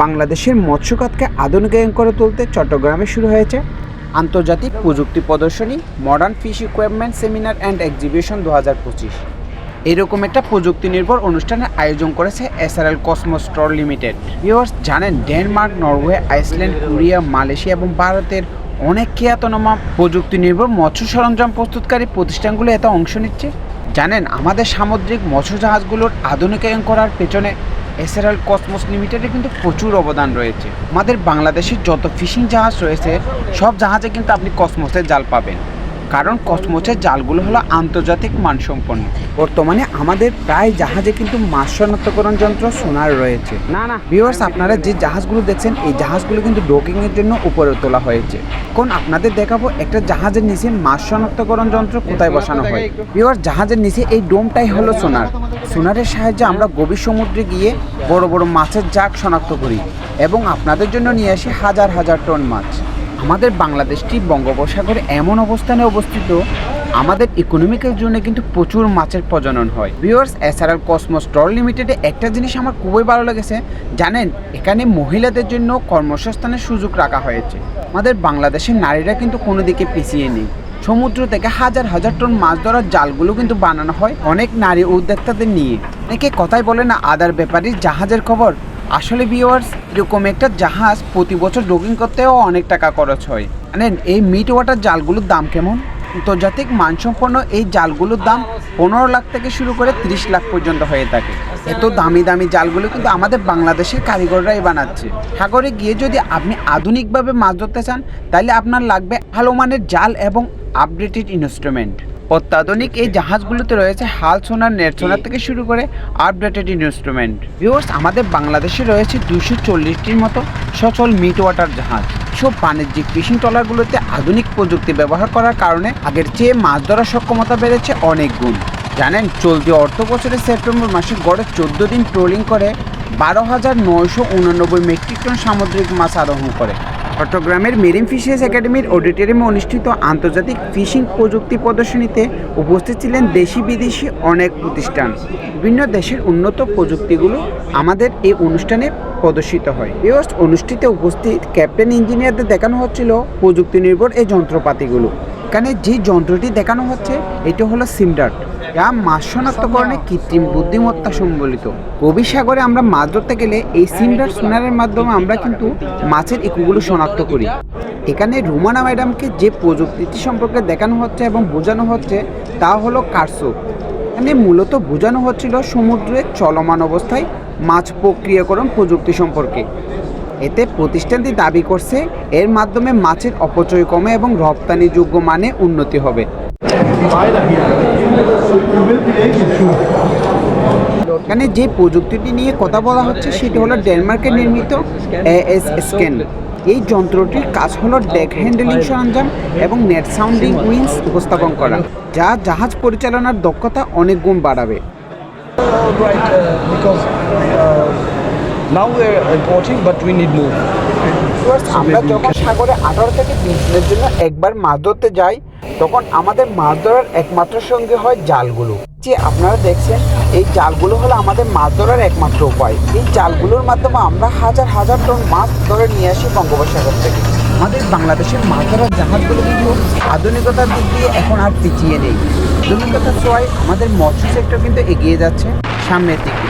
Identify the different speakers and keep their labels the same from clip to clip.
Speaker 1: বাংলাদেশের মৎস্যখাতকে আধুনিকায়ন করে তুলতে চট্টগ্রামে শুরু হয়েছে আন্তর্জাতিক প্রযুক্তি প্রদর্শনী modern fish equipment seminar and exhibition দু হাজার পঁচিশ। এরকম একটা প্রযুক্তি নির্ভর অনুষ্ঠানের আয়োজন করেছে SRL Cosmo store limited. Viewers, জানেন, Denmark, Norway, Iceland, Korea, Malaysia এবং ভারতের অনেক খ্যাতনামা প্রযুক্তি নির্ভর মৎস্য সরঞ্জাম প্রস্তুতকারী প্রতিষ্ঠানগুলো এত অংশ নিচ্ছে। জানেন, আমাদের সামুদ্রিক মৎস্য জাহাজগুলোর আধুনিকায়ন করার পেছনে এসআরএল কসমোস লিমিটেডে কিন্তু প্রচুর অবদান রয়েছে। আমাদের বাংলাদেশের যত ফিশিং জাহাজ রয়েছে, সব জাহাজে কিন্তু আপনি কসমোসের জাল পাবেন। কারণ কসমোসের জালগুলো হলো আন্তর্জাতিক মানসম্পন্ন। বর্তমানে আমাদের প্রায় জাহাজে কিন্তু মাছ শনাক্তকরণ যন্ত্র সোনার রয়েছে। না না। ভিউয়ার্স আপনারা যে জাহাজগুলো দেখছেন এই জাহাজগুলো কিন্তু ডোকিং এর জন্য উপরে তোলা হয়েছে। এখন আপনাদের দেখাবো একটা জাহাজের নিচে মাছ শনাক্তকরণ যন্ত্র কোথায় বসানো হয়? ভিউয়ার্স জাহাজের নিচে এই ডোমটাই হলো সোনার। সোনারের সাহায্যে আমরা গভীর সমুদ্রে গিয়ে বড় বড় মাছের জাগ শনাক্ত করি এবং আপনাদের জন্য নিয়ে আসি হাজার হাজার টন মাছ। আমাদের বাংলাদেশটি বঙ্গোপসাগরে এমন অবস্থানে অবস্থিত, আমাদের ইকোনমিকের জন্য কিন্তু প্রচুর মাছের প্রজনন হয়। ভিউয়ার্স এসআরএল কসমো স্টল লিমিটেডে একটা জিনিস আমার খুবই ভালো লেগেছে, জানেন, এখানে মহিলাদের জন্য কর্মসংস্থানের সুযোগ রাখা হয়েছে। আমাদের বাংলাদেশের নারীরা কিন্তু কোনো দিকে পিছিয়ে নেই। সমুদ্র থেকে হাজার হাজার টন মাছ ধরার জালগুলো কিন্তু বানানো হয় অনেক নারী উদ্যোক্তাদের নিয়ে। অনেকে কথাই বলে না, আদার ব্যাপারীর জাহাজের খবর। আসলে ভিওয়ার্স এরকম একটা জাহাজ প্রতি বছর ডোকিং করতেও অনেক টাকা খরচ হয়। মানে এই মিট ওয়াটার জালগুলোর দাম কেমন? আন্তর্জাতিক মানসম্পন্ন এই জালগুলোর দাম পনেরো লাখ থেকে শুরু করে তিরিশ লাখ পর্যন্ত হয়ে থাকে। এত দামি দামি জালগুলো কিন্তু আমাদের বাংলাদেশের কারিগররাই বানাচ্ছে। সাগরে গিয়ে যদি আপনি আধুনিকভাবে মাছ ধরতে চান, তাহলে আপনার লাগবে ভালো মানের জাল এবং আপডেটেড ইনস্ট্রুমেন্ট অত্যাধুনিক এই জাহাজগুলোতে রয়েছে হাল সোনার নেট সোনার থেকে শুরু করে আপডেটেড ইনস্ট্রুমেন্ট ভিউয়ার্স আমাদের বাংলাদেশে রয়েছে দুশো চল্লিশটির মতো সচল মিট ওয়াটার জাহাজ। সব বাণিজ্যিক ফিশিং ট্রলারগুলোতে আধুনিক প্রযুক্তি ব্যবহার করার কারণে আগের চেয়ে মাছ ধরার সক্ষমতা বেড়েছে অনেক গুণ। জানেন চলতি অর্থ বছরের সেপ্টেম্বর মাসে গড়ে চোদ্দ দিন ট্রোলিং করে বারো হাজার নয়শো উনানব্বই মেট্রিক টন সামুদ্রিক মাছ আরোহণ করে। চট্টগ্রামের মেরিন ফিশারিজ একাডেমির অডিটোরিয়ামে অনুষ্ঠিত আন্তর্জাতিক ফিশিং প্রযুক্তি প্রদর্শনীতে উপস্থিত ছিলেন দেশি বিদেশি অনেক প্রতিষ্ঠান। বিভিন্ন দেশের উন্নত প্রযুক্তিগুলো আমাদের এই অনুষ্ঠানে প্রদর্শিত হয়। এই অনুষ্ঠানে উপস্থিত ক্যাপ্টেন ইঞ্জিনিয়ারদের দেখানো হচ্ছিল প্রযুক্তি নির্ভর এই যন্ত্রপাতিগুলো। এখানে যে যন্ত্রটি দেখানো হচ্ছে, এটা হলো সিমডার্ট। যা মাছ শনাক্তকরণে কৃত্রিম বুদ্ধিমত্তা সম্বলিত। গভীর সাগরে আমরা মাছ ধরতে গেলে এই সিমডার সোনারের মাধ্যমে আমরা কিন্তু মাছের ইকুগুলো শনাক্ত করি। এখানে রুমানা ম্যাডামকে যে প্রযুক্তিটি সম্পর্কে দেখানো হচ্ছে এবং বোঝানো হচ্ছে তা হলো কারসো। এখানে মূলত বোঝানো হচ্ছিল সমুদ্রের চলমান অবস্থায় মাছ প্রক্রিয়াকরণ প্রযুক্তি সম্পর্কে। এতে প্রতিষ্ঠানটি দাবি করছে এর মাধ্যমে মাছের অপচয় কমে এবং রপ্তানিযোগ্য মানে উন্নতি হবে। এখানে যে প্রযুক্তিটি নিয়ে কথা বলা হচ্ছে, সেটি হলো ডেনমার্কে নির্মিত এএস স্ক্যান এই যন্ত্রটির কাজ হলো ডেক হ্যান্ডেলিং সরঞ্জাম এবং নেট সাউন্ডিং উইন্স উপস্থাপন করা, যা জাহাজ পরিচালনার দক্ষতা অনেক গুণ বাড়াবে।
Speaker 2: Now we're importing but we need more.
Speaker 1: আমরা যখন সাগরে আঠারো থেকে বিশ দিনের জন্য একবার মাছ ধরতে যাই, তখন আমাদের মাছ ধরার একমাত্র সঙ্গে হয় জালগুলো। যে আপনারা দেখছেন, এই জালগুলো হলো আমাদের মাছ ধরার একমাত্র উপায়। এই জালগুলোর মাধ্যমে আমরা হাজার হাজার টন মাছ ধরে নিয়ে আসি বঙ্গোপসাগর থেকে। আমাদের বাংলাদেশের মাছ ধরার জাহাজগুলো কিন্তু আধুনিকতার দিক দিয়ে এখন আর পিছিয়ে নেই। আধুনিকতার ছোঁয়ায় আমাদের মৎস্য সেক্টর কিন্তু এগিয়ে যাচ্ছে সামনের দিকে।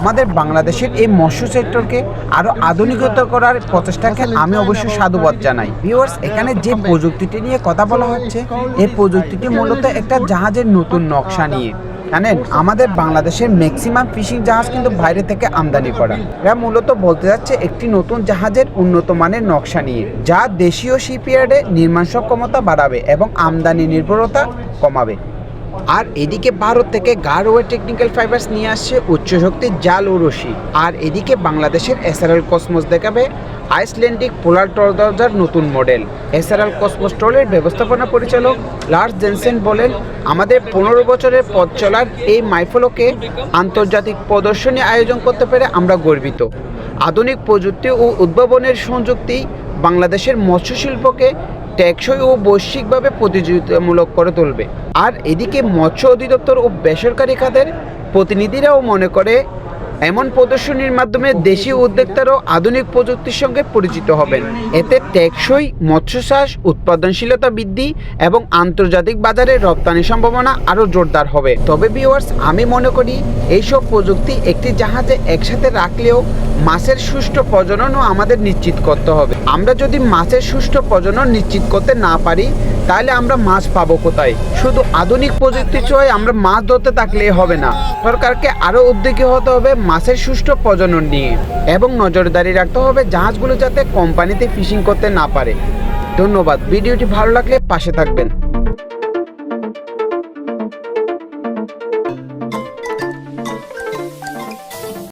Speaker 1: আমাদের বাংলাদেশের এই মৎস্য সেক্টরকে আরও আধুনিকতা করার প্রচেষ্টাকে আমি অবশ্যই সাধুবাদ জানাই। ভিউয়ার্স এখানে যে প্রযুক্তিটি নিয়ে কথা বলা হচ্ছে, এই প্রযুক্তিটি মূলত একটা জাহাজের নতুন নকশা নিয়ে। জানেন, আমাদের বাংলাদেশের ম্যাক্সিমাম ফিশিং জাহাজ কিন্তু বাইরে থেকে আমদানি করা। এরা মূলত বলতে যাচ্ছে একটি নতুন জাহাজের উন্নত মানের নকশা নিয়ে, যা দেশীয় শিপইয়ার্ডে নির্মাণ সক্ষমতা বাড়াবে এবং আমদানি নির্ভরতা কমাবে। আর এদিকে ভারত থেকে গারোয়ে টেকনিক্যাল ফাইবার্স নিয়ে আসছে উচ্চ শক্তির জাল ও রশি আর এদিকে বাংলাদেশের এসআরএল কসমোস দেখাবে আইসল্যান্ডিক পোলার টর্দরজার নতুন মডেল এসআরএল কসমোস ট্রলের ব্যবস্থাপনা পরিচালক লার্স জেনসেন বলেন, আমাদের পনেরো বছরের পথ চলার এই মাইফলকে আন্তর্জাতিক প্রদর্শনী আয়োজন করতে পেরে আমরা গর্বিত। আধুনিক প্রযুক্তি ও উদ্ভাবনের সংযুক্তি বাংলাদেশের মৎস্য শিল্পকে টেকসই ও বৈশ্বিকভাবে প্রতিযোগিতামূলক করে তুলবে। আর এদিকে মৎস্য অধিদপ্তর ও বেসরকারি খাতের প্রতিনিধিরাও মনে করে এমন প্রদর্শনীর মাধ্যমে দেশি উদ্যোক্তারাও আধুনিক প্রযুক্তির সঙ্গে পরিচিত হবেন। এতে টেকসই মৎস্য চাষ উৎপাদনশীলতা বৃদ্ধি এবং আন্তর্জাতিক বাজারে রপ্তানি সম্ভাবনা আরও জোরদার হবে। তবে ভিউয়ার্স আমি মনে করি এইসব প্রযুক্তি একটি জাহাজে একসাথে রাখলেও মাছের সুষ্ঠু প্রজননও আমাদের নিশ্চিত করতে হবে। আমরা যদি মাছের সুষ্ঠু প্রজনন নিশ্চিত করতে না পারি তাহলে আমরা মাছ পাবো কোথায়? শুধু আধুনিক প্রযুক্তি চয়ে আমরা মাছ ধরতে থাকলে হবে না। সরকারকে আরও উদ্যোগী হতে হবে মাছের সুষ্ঠু প্রজনন নিয়ে এবং নজরদারি রাখতে হবে জাহাজগুলো যাতে কোম্পানিতে ফিশিং করতে না পারে। ধন্যবাদ। ভিডিওটি ভালো লাগলে পাশে থাকবেন।